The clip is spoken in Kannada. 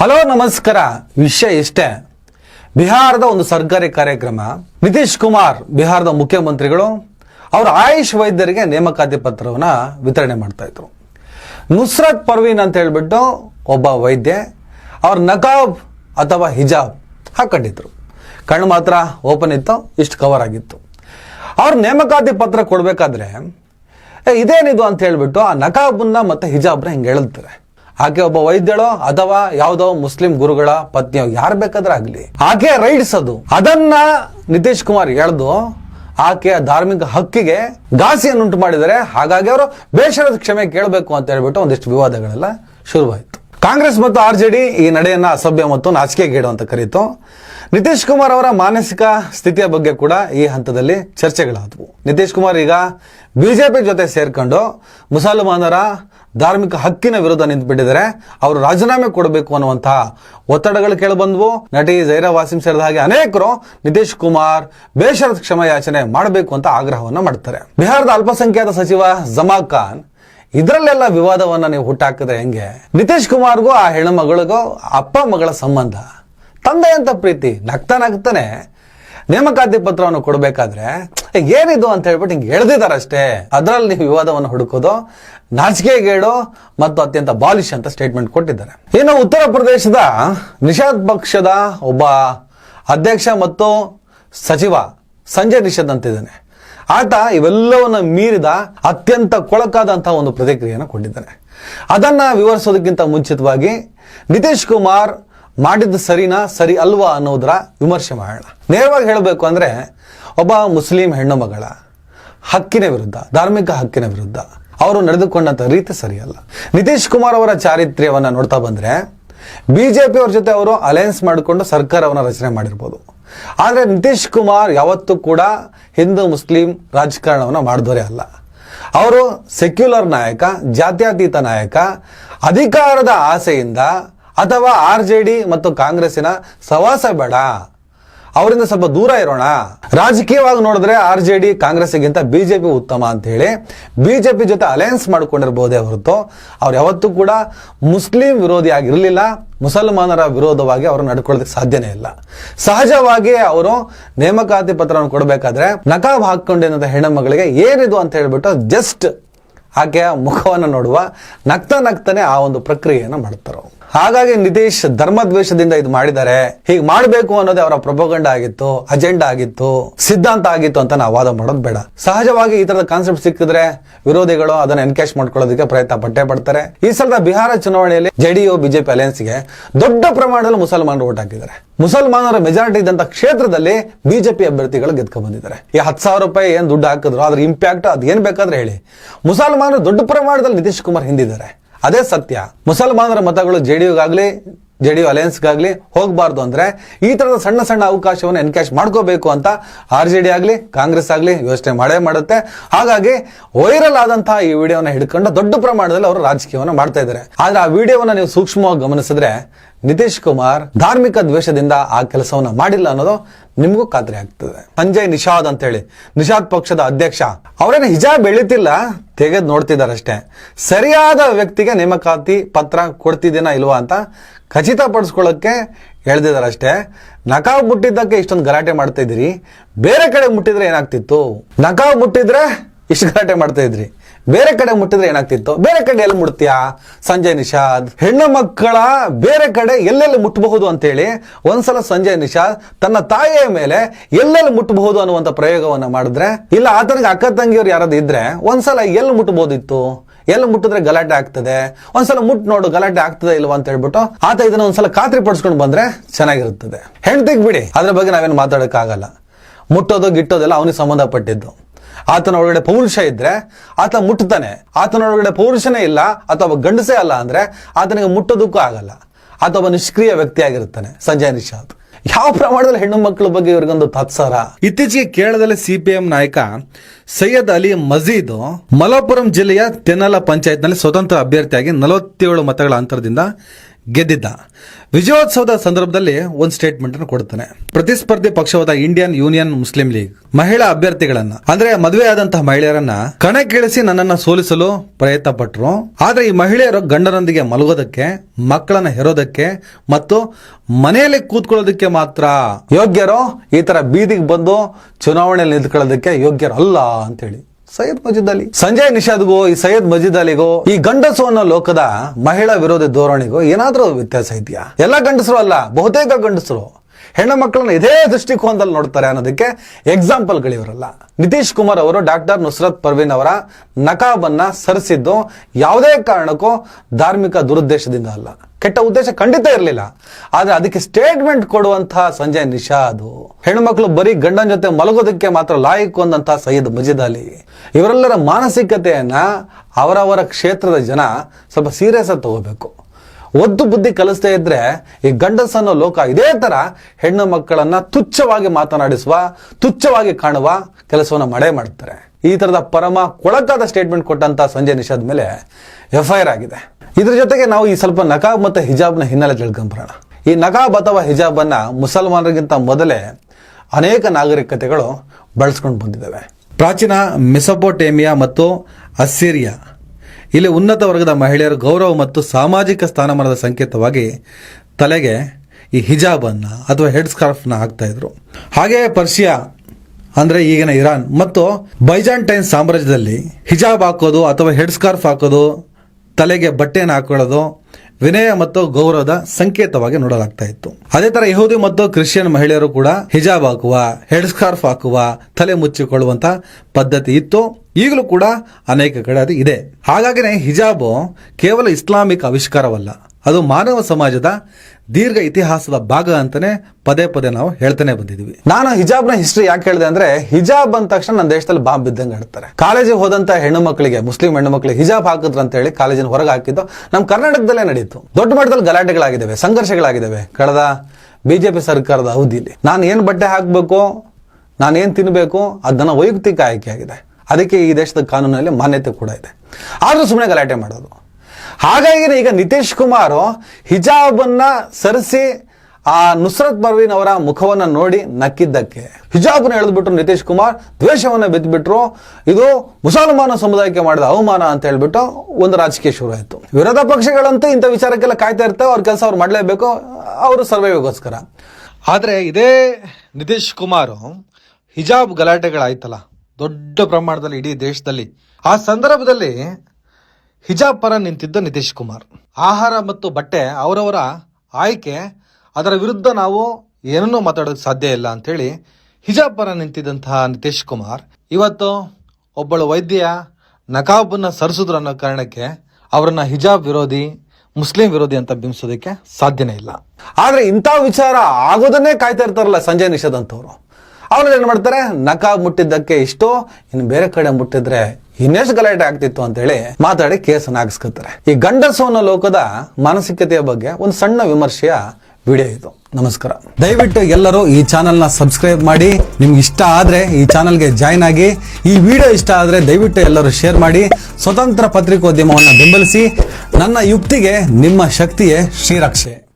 ಹಲೋ, ನಮಸ್ಕಾರ. ವಿಷಯ ಇಷ್ಟೇ. ಬಿಹಾರದ ಒಂದು ಸರ್ಕಾರಿ ಕಾರ್ಯಕ್ರಮ. ನಿತೀಶ್ ಕುಮಾರ್, ಬಿಹಾರದ ಮುಖ್ಯಮಂತ್ರಿಗಳು ಅವರ ಆಯುಷ್ ವೈದ್ಯರಿಗೆ ನೇಮಕಾತಿ ಪತ್ರವನ್ನ ವಿತರಣೆ ಮಾಡ್ತಾ ಇದ್ರು. ನುಸ್ರತ್ ಪರ್ವೀನ್ ಅಂತ ಹೇಳ್ಬಿಟ್ಟು ಒಬ್ಬ ವೈದ್ಯ ಅವ್ರ ನಕಾಬ್ ಅಥವಾ ಹಿಜಾಬ್ ಹಾಕೊಂಡಿದ್ರು. ಕಣ್ಣು ಮಾತ್ರ ಓಪನ್ ಇತ್ತು, ಇಷ್ಟು ಕವರ್ ಆಗಿತ್ತು. ಅವ್ರ ನೇಮಕಾತಿ ಪತ್ರ ಕೊಡಬೇಕಾದ್ರೆ ಇದೇನಿದು ಅಂತ ಹೇಳಿಬಿಟ್ಟು ಆ ನಕಾಬ್ನ ಮತ್ತೆ ಹಿಜಾಬ್ನ ಹಿಂಗೆ ಹೇಳ್ತಾರೆ. ಆಕೆ ಒಬ್ಬ ವೈದ್ಯಳೋ ಅಥವಾ ಯಾವುದೋ ಮುಸ್ಲಿಂ ಗುರುಗಳ ಪತ್ನಿಯೋ ಯಾರು ಬೇಕಾದ್ರೆ ಆಗ್ಲಿ. ಆಕೆ ರೈಟ್ಸ್ ಅದು ಅದನ್ನ ನಿತೀಶ್ ಕುಮಾರ್ ಹೇಳ್ದು ಆಕೆಯ ಧಾರ್ಮಿಕ ಹಕ್ಕಿಗೆ ಘಾಸಿಯನ್ನುಂಟು ಮಾಡಿದರೆ ಹಾಗಾಗಿ ಅವರು ಬೇಷರದ ಕ್ಷಮೆ ಕೇಳಬೇಕು ಅಂತ ಹೇಳ್ಬಿಟ್ಟು ಒಂದಿಷ್ಟು ವಿವಾದಗಳೆಲ್ಲ ಶುರುವಾಯಿತು. ಕಾಂಗ್ರೆಸ್ ಮತ್ತು ಆರ್ ಈ ನಡೆಯನ್ನ ಅಸಭ್ಯ ಮತ್ತು ನಾಚಿಕೆಗೇಡು ಅಂತ ಕರೀತು. ನಿತೀಶ್ ಕುಮಾರ್ ಅವರ ಮಾನಸಿಕ ಸ್ಥಿತಿಯ ಬಗ್ಗೆ ಕೂಡ ಈ ಹಂತದಲ್ಲಿ ಚರ್ಚೆಗಳಾದವು. ನಿತೀಶ್ ಕುಮಾರ್ ಈಗ ಬಿಜೆಪಿ ಜೊತೆ ಸೇರ್ಕೊಂಡು ಮುಸಲ್ಮಾನರ ಧಾರ್ಮಿಕ ಹಕ್ಕಿನ ವಿರುದ್ಧ ನಿಂತುಬಿಟ್ಟಿದ್ದಾರೆ. ಅವರು ರಾಜೀನಾಮೆ ಕೊಡಬೇಕು ಅನ್ನುವಂತಹ ಒತ್ತಡಗಳು ಕೇಳಿಬಂದ್ವು. ನಟಿ ಜೈರಾ ವಾಸಿಂ ಸೇರಿದ ಹಾಗೆ ಅನೇಕರು ನಿತೀಶ್ ಕುಮಾರ್ ಬೇಷರತ್ ಕ್ಷಮ ಯಾಚನೆ ಮಾಡಬೇಕು ಅಂತ ಆಗ್ರಹವನ್ನು ಮಾಡ್ತಾರೆ. ಬಿಹಾರದ ಅಲ್ಪಸಂಖ್ಯಾತ ಸಚಿವ ಜಮಾ ಖಾನ್, ಇದರಲ್ಲೆಲ್ಲ ವಿವಾದವನ್ನ ನೀವು ಹುಟ್ಟಾಕಿದ್ರೆ ಹೆಂಗೆ? ನಿತೀಶ್ ಕುಮಾರ್ಗೂ ಆ ಹೆಣ್ಣು ಮಗಳಿಗೂ ಅಪ್ಪ ಮಗಳ ಸಂಬಂಧ, ತಂದೆ ಅಂತ ಪ್ರೀತಿ ನಗ್ತಾ ನಗ್ತಾನೆ ನೇಮಕಾತಿ ಪತ್ರವನ್ನು ಕೊಡಬೇಕಾದ್ರೆ ಏನಿದು ಅಂತ ಹೇಳ್ಬಿಟ್ಟು ಹಿಂಗೆ ಹೇಳ್ದಿದ್ದಾರೆ ಅಷ್ಟೇ ಅದರಲ್ಲಿ ನೀವು ವಿವಾದವನ್ನು ಹುಡುಕೋದು, ನಾಚಿಕೆಗೇಡು ಮತ್ತು ಅತ್ಯಂತ ಬಾಲಿಶ್ ಅಂತ ಸ್ಟೇಟ್ಮೆಂಟ್ ಕೊಟ್ಟಿದ್ದಾರೆ. ಇನ್ನು ಉತ್ತರ ಪ್ರದೇಶದ ನಿಷಾದ್ ಪಕ್ಷದ ಒಬ್ಬ ಅಧ್ಯಕ್ಷ ಮತ್ತು ಸಚಿವ ಸಂಜಯ್ ನಿಷಾದ್ ಅಂತಿದ್ದಾನೆ. ಆತ ಇವೆಲ್ಲವನ್ನ ಮೀರಿದ ಅತ್ಯಂತ ಕೊಳಕಾದಂತಹ ಒಂದು ಪ್ರತಿಕ್ರಿಯೆಯನ್ನು ಕೊಟ್ಟಿದ್ದಾನೆ ಅದನ್ನ ವಿವರಿಸೋದಕ್ಕಿಂತ ಮುಂಚಿತವಾಗಿ ನಿತೀಶ್ ಕುಮಾರ್ ಮಾಡಿದ್ದು ಸರಿನಾ, ಸರಿ ಅಲ್ವಾ ಅನ್ನೋದರ ವಿಮರ್ಶೆ ಮಾಡೋಣ ನೇರವಾಗಿ ಹೇಳಬೇಕು ಅಂದ್ರೆ, ಒಬ್ಬ ಮುಸ್ಲಿಂ ಹೆಣ್ಣು ಮಗಳ, ಹಕ್ಕಿನ ವಿರುದ್ಧ, ಧಾರ್ಮಿಕ ಹಕ್ಕಿನ ವಿರುದ್ಧ ಅವರು ನಡೆದುಕೊಂಡಂತ ರೀತಿ ಸರಿಯಲ್ಲ. ನಿತೀಶ್ ಕುಮಾರ್ ಅವರ ಚಾರಿತ್ರ್ಯವನ್ನು ನೋಡ್ತಾ ಬಂದ್ರೆ ಬಿಜೆಪಿ ಅವ್ರ ಜೊತೆ ಅವರು ಅಲಯನ್ಸ್ ಮಾಡಿಕೊಂಡು ಸರ್ಕಾರವನ್ನು ರಚನೆ ಮಾಡಿರ್ಬೋದು. ಆದರೆ ನಿತೀಶ್ ಕುಮಾರ್ ಯಾವತ್ತೂ ಕೂಡ ಹಿಂದೂ, ಮುಸ್ಲಿಂ ರಾಜಕಾರಣವನ್ನು ಮಾಡಿದವರೇ ಅಲ್ಲ. ಅವರು ಸೆಕ್ಯುಲರ್ ನಾಯಕ, ಜಾತ್ಯತೀತ ನಾಯಕ, ಅಧಿಕಾರದ ಆಸೆಯಿಂದ ಅಥವಾ ಆರ್ ಜೆ ಡಿ ಮತ್ತು ಕಾಂಗ್ರೆಸ್ಸಿನ ಸವಾಸ ಬೇಡ. ಅವರಿಂದ ಸ್ವಲ್ಪ ದೂರ ಇರೋಣ. ರಾಜಕೀಯವಾಗಿ ನೋಡಿದ್ರೆ ಆರ್ ಜೆ ಡಿ ಕಾಂಗ್ರೆಸ್ಗಿಂತ ಬಿಜೆಪಿ ಉತ್ತಮ ಅಂತ ಹೇಳಿ ಬಿಜೆಪಿ ಜೊತೆ ಅಲಯನ್ಸ್ ಮಾಡ್ಕೊಂಡಿರ್ಬೋದೇ ಹೊರತು ಅವ್ರು ಯಾವತ್ತೂ ಕೂಡ ಮುಸ್ಲಿಂ ವಿರೋಧಿಯಾಗಿರಲಿಲ್ಲ ಮುಸಲ್ಮಾನರ ವಿರೋಧವಾಗಿ ಅವರು ನಡ್ಕೊಳ್ಳೋದಕ್ಕೆ ಸಾಧ್ಯನೇ ಇಲ್ಲ. ಸಹಜವಾಗಿ ಅವರು ನೇಮಕಾತಿ ಪತ್ರವನ್ನು ಕೊಡಬೇಕಾದ್ರೆ ನಕಾಬ್ ಹಾಕೊಂಡಿರೋ ಹೆಣ್ಣುಮಗಳಿಗೆ ಏನಿದು ಅಂತ ಹೇಳ್ಬಿಟ್ಟು ಜಸ್ಟ್ ಆಕೆಯ ಮುಖವನ್ನು ನೋಡುವ ನಗ್ತಾ ನಗ್ತಾನೆ ಆ ಒಂದು ಪ್ರಕ್ರಿಯೆಯನ್ನು ಮಾಡ್ತಾರೆ. ಹಾಗಾಗಿ ನಿತೀಶ್ ಧರ್ಮದ್ವೇಷದಿಂದ ಇದು ಮಾಡಿದ್ದಾರೆ. ಹೀಗೆ ಮಾಡಬೇಕು ಅನ್ನೋದೇ ಅವರ ಪ್ರಭೋಗಂಡ ಆಗಿತ್ತು ಅಜೆಂಡಾ ಆಗಿತ್ತು, ಸಿದ್ಧಾಂತ ಆಗಿತ್ತು ಅಂತ ನಾವು ವಾದ ಮಾಡೋದು ಬೇಡ. ಸಹಜವಾಗಿ ಈ ತರದ ಕಾನ್ಸೆಪ್ಟ್ ಸಿಕ್ಕಿದ್ರೆ ವಿರೋಧಿಗಳು ಅದನ್ನ ಎನ್ಕ್ಯಾಶ್ ಮಾಡ್ಕೊಳ್ಳೋದಕ್ಕೆ ಪ್ರಯತ್ನ ಪಟ್ಟೆ ಪಡ್ತಾರೆ. ಈ ಸಲದ ಬಿಹಾರ ಚುನಾವಣೆಯಲ್ಲಿ ಜೆಡಿಯು, ಬಿಜೆಪಿ ಅಲಯನ್ಸ್ಗೆ ದೊಡ್ಡ ಪ್ರಮಾಣದಲ್ಲಿ ಮುಸಲ್ಮಾನರು ಓಟ್ ಹಾಕಿದ್ದಾರೆ. ಮುಸಲ್ಮಾನರ ಮೆಜಾರಿಟಿ ಇದ್ದಂತ ಕ್ಷೇತ್ರದಲ್ಲಿ ಬಿಜೆಪಿ ಅಭ್ಯರ್ಥಿಗಳು ಗೆದ್ಕೊಂಡ್ ಬಂದಿದ್ದಾರೆ. ಈ ಹತ್ತು ಸಾವಿರ ರೂಪಾಯಿ ಏನ್ ದುಡ್ಡು ಹಾಕಿದ್ರು, ಅದ್ರ ಇಂಪ್ಯಾಕ್ಟ್ ಅದ್ ಏನ್ ಬೇಕಾದ್ರೆ ಹೇಳಿ. ಮುಸಲ್ಮಾನರು ದೊಡ್ಡ ಪ್ರಮಾಣದಲ್ಲಿ ನಿತೀಶ್ ಕುಮಾರ್ ಹಿಂದಿದ್ದಾರೆ. ಅದೇ ಸತ್ಯ. ಮುಸಲ್ಮಾನರ ಮತಗಳು ಜೆ ಡಿಗಾಗ್ಲಿ ಜೆ ಡಿ ಯು ಅಲಯನ್ಸ್ಗಾಗ್ಲಿ ಹೋಗಬಾರ್ದು ಅಂದ್ರೆ ಈ ತರದ ಸಣ್ಣ ಸಣ್ಣ ಅವಕಾಶವನ್ನು ಎನ್ಕ್ಯಾಶ್ ಮಾಡ್ಕೋಬೇಕು ಅಂತ ಆರ್ ಜೆ ಡಿ ಆಗಲಿ, ಕಾಂಗ್ರೆಸ್ ಆಗಲಿ ಯೋಚನೆ ಮಾಡೇ ಮಾಡುತ್ತೆ. ಹಾಗಾಗಿ ವೈರಲ್ ಆದಂತಹ ಈ ವಿಡಿಯೋನ ಹಿಡ್ಕೊಂಡು ದೊಡ್ಡ ಪ್ರಮಾಣದಲ್ಲಿ ಅವರು ರಾಜಕೀಯವನ್ನು ಮಾಡ್ತಾ ಇದ್ದಾರೆ. ಆದರೆ ಆ ವಿಡಿಯೋವನ್ನ ನೀವು ಸೂಕ್ಷ್ಮವಾಗಿ ಗಮನಿಸಿದ್ರೆ ನಿತೀಶ್ ಕುಮಾರ್ ಧಾರ್ಮಿಕ ದ್ವೇಷದಿಂದ ಆ ಕೆಲಸವನ್ನ ಮಾಡಿಲ್ಲ ಅನ್ನೋದು ನಿಮಗೂ ಖಾತ್ರಿ ಆಗ್ತದೆ. ಸಂಜಯ್ ನಿಷಾದ್ ಅಂತ ಹೇಳಿ ನಿಷಾದ್ ಪಕ್ಷದ ಅಧ್ಯಕ್ಷ. ಅವರೇನು ಹಿಜಾಬ್ ಬೆಳೀತಿಲ್ಲ ತೆಗೆದು ನೋಡ್ತಿದ್ದಾರೆ ಅಷ್ಟೇ ಸರಿಯಾದ ವ್ಯಕ್ತಿಗೆ ನೇಮಕಾತಿ ಪತ್ರ ಕೊಡ್ತಿದ್ದೀನಾ ಇಲ್ವಾ ಅಂತ ಖಚಿತಪಡಿಸ್ಕೊಳ್ಳೋಕ್ಕೆ ಎಳ್ದಿದಾರಷ್ಟೇ. ನಕಾವ್ ಮುಟ್ಟಿದ್ದಕ್ಕೆ ಇಷ್ಟೊಂದು ಗಲಾಟೆ ಮಾಡ್ತಾ ಇದ್ರಿ ಬೇರೆ ಕಡೆ ಮುಟ್ಟಿದ್ರೆ ಏನಾಗ್ತಿತ್ತು? ನಕಾವ್ ಮುಟ್ಟಿದ್ರೆ ಇಷ್ಟು ಗಲಾಟೆ ಮಾಡ್ತಾ ಇದ್ರಿ. ಬೇರೆ ಕಡೆ ಮುಟ್ಟಿದ್ರೆ ಏನಾಗ್ತಿತ್ತು? ಬೇರೆ ಕಡೆ ಎಲ್ಲಿ ಮುಟ್ತೀಯಾ? ಸಂಜಯ್ ನಿಷಾದ್. ಹೆಣ್ಣು ಮಕ್ಕಳ ಬೇರೆ ಕಡೆ ಎಲ್ಲೆಲ್ಲಿ ಮುಟ್ಟಬಹುದು ಅಂತೇಳಿ ಒಂದ್ಸಲ ಸಂಜಯ್ ನಿಷಾದ್ ತನ್ನ ತಾಯಿಯ ಮೇಲೆ ಎಲ್ಲೆಲ್ಲಿ ಮುಟ್ಟಬಹುದು ಅನ್ನುವಂತ ಪ್ರಯೋಗವನ್ನ ಮಾಡಿದ್ರೆ, ಇಲ್ಲ ಆತನಿಗೆ ಅಕ್ಕ ತಂಗಿಯವ್ರು ಯಾರಾದ್ರು ಇದ್ರೆ ಒಂದ್ಸಲ ಎಲ್ಲಿ ಮುಟ್ಟಬಹುದಿತ್ತು ಎಲ್ಲಿ ಮುಟ್ಟಿದ್ರೆ ಗಲಾಟೆ ಆಗ್ತದೆ? ಒಂದ್ಸಲ ಮುಟ್ ನೋಡು, ಗಲಾಟೆ ಆಗ್ತದೆ ಇಲ್ವಾ ಅಂತ ಹೇಳ್ಬಿಟ್ಟು ಆತ ಇದನ್ನ ಒಂದ್ಸಲ ಖಾತ್ರಿ ಪಡಿಸ್ಕೊಂಡು ಬಂದ್ರೆ ಚೆನ್ನಾಗಿರುತ್ತದೆ. ಹೆಣ್ತಿಗ್ ಬಿಡಿ, ಅದ್ರ ಬಗ್ಗೆ ನಾವೇನು ಮಾತಾಡೋಕ್ಕಾಗಲ್ಲ. ಮುಟ್ಟೋದು ಗಿಟ್ಟೋದೆಲ್ಲ ಅವನಿಗೆ ಸಂಬಂಧಪಟ್ಟಿದ್ದು. ಆತನ ಒಳಗಡೆ ಪೌರುಷ ಇದ್ರೆ ಆತ ಮುಟ್ತಾನೆ. ಆತನ ಒಳಗಡೆ ಪೌರುಷನೇ ಇಲ್ಲ ಅಥವಾ ಗಂಡಸೇ ಅಲ್ಲ ಅಂದ್ರೆ ಆತನಿಗೆ ಮುಟ್ಟೋದಕ್ಕೂ ಆಗಲ್ಲ. ಆತ ನಿಷ್ಕ್ರಿಯ ವ್ಯಕ್ತಿ ಸಂಜಯ್ ನಿಷಾದ್ ಯಾವ ಪ್ರಮಾಣದಲ್ಲಿ ಹೆಣ್ಣು ಮಕ್ಕಳ ಬಗ್ಗೆ ಇವರಿಗೊಂದು ತತ್ಸಾರ? ಇತ್ತೀಚೆಗೆ ಕೇರಳದಲ್ಲಿ ಸಿಪಿಎಂ ನಾಯಕ ಸೈಯದ್ ಅಲಿ ಮಜೀದ್ ಮಲಪುರಂ ಜಿಲ್ಲೆಯ ತೆನ್ನಲ ಪಂಚಾಯತ್ನಲ್ಲಿ ಸ್ವತಂತ್ರ ಅಭ್ಯರ್ಥಿಯಾಗಿ ನಲವತ್ತೇಳು ಮತಗಳ ಅಂತರದಿಂದ ಗೆದ್ದಿದ್ದ. ವಿಜಯೋತ್ಸವದ ಸಂದರ್ಭದಲ್ಲಿ ಒಂದು ಸ್ಟೇಟ್ಮೆಂಟ್ ಅನ್ನು ಕೊಡ್ತಾನೆ ಪ್ರತಿಸ್ಪರ್ಧಿ ಪಕ್ಷವಾದ ಇಂಡಿಯನ್ ಯೂನಿಯನ್ ಮುಸ್ಲಿಂ ಲೀಗ್ ಮಹಿಳಾ ಅಭ್ಯರ್ಥಿಗಳನ್ನ, ಅಂದ್ರೆ ಮದುವೆ ಆದಂತಹ ಮಹಿಳೆಯರನ್ನ ಕಣಕ್ಕಿಳಿಸಿ ನನ್ನನ್ನ ಸೋಲಿಸಲು ಪ್ರಯತ್ನ ಪಟ್ಟರು ಆದ್ರೆ ಈ ಮಹಿಳೆಯರು ಗಂಡನೊಂದಿಗೆ ಮಲಗೋದಕ್ಕೆ, ಮಕ್ಕಳನ್ನ ಹೆರೋದಕ್ಕೆ ಮತ್ತು ಮನೆಯಲ್ಲಿ ಕೂತ್ಕೊಳ್ಳೋದಕ್ಕೆ ಮಾತ್ರ ಯೋಗ್ಯರು ಈ ತರ ಬೀದಿಗೆ ಬಂದು ಚುನಾವಣೆಯಲ್ಲಿ ನಿಂತ್ಕೊಳ್ಳೋದಕ್ಕೆ ಯೋಗ್ಯರಲ್ಲ ಅಂತೇಳಿ. ಸೈಯದ್ ಮಜೀದ್ ಅಲಿ. ಸಂಜಯ್ ನಿಷಾದ್ಗೂ ಈ ಸೈಯದ್ ಮಜೀದ್ ಅಲಿಗೂ ಈ ಗಂಡಸು ಅನ್ನೋ ಲೋಕದ ಮಹಿಳಾ ವಿರೋಧಿ ಧೋರಣೆಗೂ ಏನಾದ್ರೂ ವ್ಯತ್ಯಾಸ ಇದೆಯಾ? ಎಲ್ಲ ಗಂಡಸರು ಅಲ್ಲ, ಬಹುತೇಕ ಗಂಡಸರು. ಹೆಣ್ಣು ಮಕ್ಕಳನ್ನ ಇದೇ ದೃಷ್ಟಿಕೋನದಲ್ಲಿ ನೋಡ್ತಾರೆ ಅನ್ನೋದಕ್ಕೆ ಎಕ್ಸಾಂಪಲ್ಗಳಿವರಲ್ಲ ನಿತೀಶ್ ಕುಮಾರ್ ಅವರು ಡಾಕ್ಟರ್ ನುಸ್ರತ್ ಪರ್ವೀನ್ ಅವರ ನಕಾಬನ್ನ ಸರಿಸಿದ್ದು ಯಾವುದೇ ಕಾರಣಕ್ಕೂ ಧಾರ್ಮಿಕ ದುರುದ್ದೇಶದಿಂದ ಅಲ್ಲ. ಕೆಟ್ಟ ಉದ್ದೇಶ ಖಂಡಿತ ಇರಲಿಲ್ಲ. ಆದ್ರೆ ಅದಕ್ಕೆ ಸ್ಟೇಟ್ಮೆಂಟ್ ಕೊಡುವಂತಹ ಸಂಜಯ್ ನಿಷಾದ್ ಮಕ್ಕಳು ಬರೀ ಗಂಡನ ಜೊತೆ ಮಲಗೋದಕ್ಕೆ ಮಾತ್ರ ಲಾಯಕ್ ಅಂದಂತಹ ಸಯ್ಯದ್ ಮಜೀದ್ ಅಲಿ, ಇವರೆಲ್ಲರ ಮಾನಸಿಕತೆಯನ್ನ ಅವರವರ ಕ್ಷೇತ್ರದ ಜನ ಸ್ವಲ್ಪ ಸೀರಿಯಸ್ ಆಗಿ ತಗೋಬೇಕು. ಒದ್ದು ಬುದ್ಧಿ ಕಲಿಸ್ತಾ ಇದ್ರೆ ಈ ಗಂಡಸನ್ನೋ ಲೋಕ ಇದೇ ತರ ಹೆಣ್ಣು ಮಕ್ಕಳನ್ನ ತುಚ್ಛವಾಗಿ ಮಾತನಾಡಿಸುವ, ತುಚ್ಛವಾಗಿ ಕಾಣುವ ಕೆಲಸವನ್ನು ಮಾಡೇ ಮಾಡ್ತಾರೆ. ಈ ತರದ ಪರಮ ಕೊಳಕಾದ ಸ್ಟೇಟ್ಮೆಂಟ್ ಕೊಟ್ಟಂತ ಸಂಜಯ್ ನಿಷಾದ್ ಮೇಲೆ ಎಫ್ ಐ ಆರ್ ಆಗಿದೆ. ಇದ್ರ ಜೊತೆಗೆ ನಾವು ಈ ಸ್ವಲ್ಪ ನಕಾಬ್ ಮತ್ತು ಹಿಜಾಬ್ನ ಹಿನ್ನೆಲೆ ತಿಳ್ಕೊಂಬರೋಣ. ಈ ನಕಾಬ್ ಅಥವಾ ಹಿಜಾಬ್ ಅನ್ನ ಮುಸಲ್ಮಾನರಿಗಿಂತ ಮೊದಲೇ ಅನೇಕ ನಾಗರಿಕತೆಗಳು ಬಳಸ್ಕೊಂಡು ಬಂದಿದ್ದಾವೆ. ಪ್ರಾಚೀನ ಮೆಸೊಪೊಟೇಮಿಯಾ ಮತ್ತು ಅಸ್ಸಿರಿಯಾ ಇಲ್ಲಿ ಉನ್ನತ ವರ್ಗದ ಮಹಿಳೆಯರು ಗೌರವ ಮತ್ತು ಸಾಮಾಜಿಕ ಸ್ಥಾನಮಾನದ ಸಂಕೇತವಾಗಿ ತಲೆಗೆ ಈ ಹಿಜಾಬನ್ನು ಅಥವಾ ಹೆಡ್ ಸ್ಕಾರ್ಫ್ನ ಹಾಕ್ತಾ ಇದ್ರು. ಹಾಗೆಯೇ ಪರ್ಷಿಯಾ, ಅಂದ್ರೆ ಈಗಿನ ಇರಾನ್ ಮತ್ತು ಬೈಜಾಂಟೈನ್ ಸಾಮ್ರಾಜ್ಯದಲ್ಲಿ ಹಿಜಾಬ್ ಹಾಕೋದು ಅಥವಾ ಹೆಡ್ ಸ್ಕಾರ್ಫ್ ಹಾಕೋದು, ತಲೆಗೆ ಬಟ್ಟೆಯನ್ನು ಹಾಕೊಳ್ಳೋದು ವಿನಯ ಮತ್ತು ಗೌರವದ ಸಂಕೇತವಾಗಿ ನೋಡಲಾಗ್ತಾ ಇತ್ತು. ಅದೇ ತರ ಯಹೂದಿ ಮತ್ತು ಕ್ರಿಶ್ಚಿಯನ್ ಮಹಿಳೆಯರು ಕೂಡ ಹಿಜಾಬ್ ಹಾಕುವ, ಹೆಡ್ ಸ್ಕಾರ್ಫ್ ಹಾಕುವ, ತಲೆ ಮುಚ್ಚಿಕೊಳ್ಳುವಂತ ಪದ್ಧತಿ ಇತ್ತು. ಈಗಲೂ ಕೂಡ ಅನೇಕ ಕಡೆ ಅದು ಇದೆ. ಹಾಗಾಗಿನೇ ಹಿಜಾಬ್ ಕೇವಲ ಇಸ್ಲಾಮಿಕ್ ಆವಿಷ್ಕಾರವಲ್ಲ. ಅದು ಮಾನವ ಸಮಾಜದ ದೀರ್ಘ ಇತಿಹಾಸದ ಭಾಗ ಅಂತಾನೆ ಪದೇ ಪದೇ ನಾವು ಹೇಳ್ತಾನೆ ಬಂದಿದ್ವಿ ನಾನು ಹಿಜಾಬ್ನ ಹಿಸ್ಟ್ರಿ ಯಾಕೆ ಹೇಳಿದೆ ಅಂದ್ರೆ, ಹಿಜಾಬ್ ಅಂದ ತಕ್ಷಣ ನನ್ನ ದೇಶದಲ್ಲಿ ಬಾಂಬ್ ಬಿದ್ದಂಗೆ ಆಡ್ತಾರೆ. ಕಾಲೇಜಿಗೆ ಹೋದಂತ ಹೆಣ್ಣು ಮಕ್ಕಳಿಗೆ ಮುಸ್ಲಿಂ ಹೆಣ್ಣು ಮಕ್ಕಳಿಗೆ ಹಿಜಾಬ್ ಹಾಕಿದ್ರು ಅಂತ ಹೇಳಿ ಕಾಲೇಜಿನ ಹೊರಗೆ ಹಾಕಿದ್ದು ನಮ್ಮ ಕರ್ನಾಟಕದಲ್ಲೇ ನಡೆಯಿತು ದೊಡ್ಡ ಮಟ್ಟದಲ್ಲಿ ಗಲಾಟೆಗಳಾಗಿದ್ದಾವೆ, ಸಂಘರ್ಷಗಳಾಗಿದ್ದಾವೆ. ಕಳೆದ ಬಿಜೆಪಿ ಸರ್ಕಾರದ ಅವಧಿಯಲ್ಲಿ ನಾನು ಏನು ಬಟ್ಟೆ ಹಾಕಬೇಕು, ನಾನು ಏನು ತಿನ್ನಬೇಕು ಅದನ್ನ ವೈಯಕ್ತಿಕ ಆಯ್ಕೆ ಆಗಿದೆ. ಅದಕ್ಕೆ ಈ ದೇಶದ ಕಾನೂನಲ್ಲಿ ಮಾನ್ಯತೆ ಕೂಡ ಇದೆ. ಆದರೂ ಸುಮ್ಮನೆ ಗಲಾಟೆ ಮಾಡೋದು. ಹಾಗಾಗಿ ಈಗ ನಿತೀಶ್ ಕುಮಾರ್ ಹಿಜಾಬನ್ನ ಸರಿಸಿ ಆ ನುಸ್ರತ್ ಪರ್ವೀನ್ ಅವರ ಮುಖವನ್ನ ನೋಡಿ ನಕ್ಕಿದ್ದಕ್ಕೆ. ಹಿಜಾಬ್ನ ಎಳೆದ್ಬಿಟ್ರು ನಿತೀಶ್ ಕುಮಾರ್, ದ್ವೇಷವನ್ನ ಬಿದ್ದುಬಿಟ್ರು ಇದು ಮುಸಲ್ಮಾನ ಸಮುದಾಯಕ್ಕೆ ಮಾಡಿದ ಅವಮಾನ ಅಂತ ಹೇಳ್ಬಿಟ್ಟು ಒಂದು ರಾಜಕೀಯ ಶುರು ಆಯ್ತು ವಿರೋಧ ಪಕ್ಷಗಳಂತೂ ಇಂಥ ವಿಚಾರಕ್ಕೆಲ್ಲ ಕಾಯ್ತಾ ಇರ್ತವೆ, ಅವ್ರ ಕೆಲಸ ಅವ್ರು ಮಾಡಲೇಬೇಕು, ಅವರು ಸರ್ವೇಗೋಸ್ಕರ ಆದರೆ ಇದೇ ನಿತೀಶ್ ಕುಮಾರ್ ಹಿಜಾಬ್ ಗಲಾಟೆಗಳಾಯ್ತಲ್ಲ, ದೊಡ್ಡ ಪ್ರಮಾಣದಲ್ಲಿ ಇಡೀ ದೇಶದಲ್ಲಿ. ಆ ಸಂದರ್ಭದಲ್ಲಿ ಹಿಜಾಬ್ ಪರ ನಿಂತಿದ್ದ ನಿತೀಶ್ ಕುಮಾರ್. ಆಹಾರ ಮತ್ತು ಬಟ್ಟೆ ಅವರವರ ಆಯ್ಕೆ, ಅದರ ವಿರುದ್ಧ ನಾವು ಏನನ್ನೂ ಮಾತಾಡೋದಕ್ಕೆ ಸಾಧ್ಯ ಇಲ್ಲ ಅಂತೇಳಿ ಹಿಜಾಬ್ ಪರ ನಿಂತಿದ್ದಂತಹ ನಿತೀಶ್ ಕುಮಾರ್ ಇವತ್ತು ಒಬ್ಬಳು ವೈದ್ಯ, ನಕಾಬನ್ನ ಸರಿಸಿದ್ರು ಅನ್ನೋ ಕಾರಣಕ್ಕೆ ಅವರನ್ನು ಹಿಜಾಬ್ ವಿರೋಧಿ, ಮುಸ್ಲಿಂ ವಿರೋಧಿ ಅಂತ ಬಿಂಬಿಸೋದಕ್ಕೆ ಸಾಧ್ಯನೇ ಇಲ್ಲ. ಆದರೆ ಇಂಥ ವಿಚಾರ ಆಗೋದನ್ನೇ ಕಾಯ್ತಾ ಇರ್ತಾರಲ್ಲ ಸಂಜಯ್ ನಿಷಾದ್ ಅಂತವರು ಅವ್ರು ಏನು ಮಾಡ್ತಾರೆ? ನಕಾಬ್ ಮುಟ್ಟಿದ್ದಕ್ಕೆ ಇಷ್ಟು ಇನ್ನು ಬೇರೆ ಕಡೆ ಮುಟ್ಟಿದ್ರೆ ಇನ್ನೆಷ್ಟು ಗಲಾಟೆ ಆಗ್ತಿತ್ತು ಅಂತ ಹೇಳಿ ಮಾತಾಡಿ ಕೇಸನ್ನ ಹಾಕಿಸ್ಕೊತಾರೆ ಈ ಗಂಡಸೋನ ಲೋಕದ ಮಾನಸಿಕತೆಯ ಬಗ್ಗೆ ಒಂದು ಸಣ್ಣ ವಿಮರ್ಶೆಯ ವಿಡಿಯೋ ಇದು. ನಮಸ್ಕಾರ. ದಯವಿಟ್ಟು ಎಲ್ಲರೂ ಈ ಚಾನೆಲ್ನ ಸಬ್ಸ್ಕ್ರೈಬ್ ಮಾಡಿ. ನಿಮ್ಗೆ ಇಷ್ಟ ಆದರೆ ಈ ಚಾನೆಲ್ಗೆ ಜಾಯ್ನ್ ಆಗಿ. ಈ ವಿಡಿಯೋ ಇಷ್ಟ ಆದರೆ ದಯವಿಟ್ಟು ಎಲ್ಲರೂ ಶೇರ್ ಮಾಡಿ. ಸ್ವತಂತ್ರ ಪತ್ರಿಕೋದ್ಯಮವನ್ನು ಬೆಂಬಲಿಸಿ. ನನ್ನ ಯುಕ್ತಿಗೆ ನಿಮ್ಮ ಶಕ್ತಿಯೇ ಶ್ರೀರಕ್ಷೆ.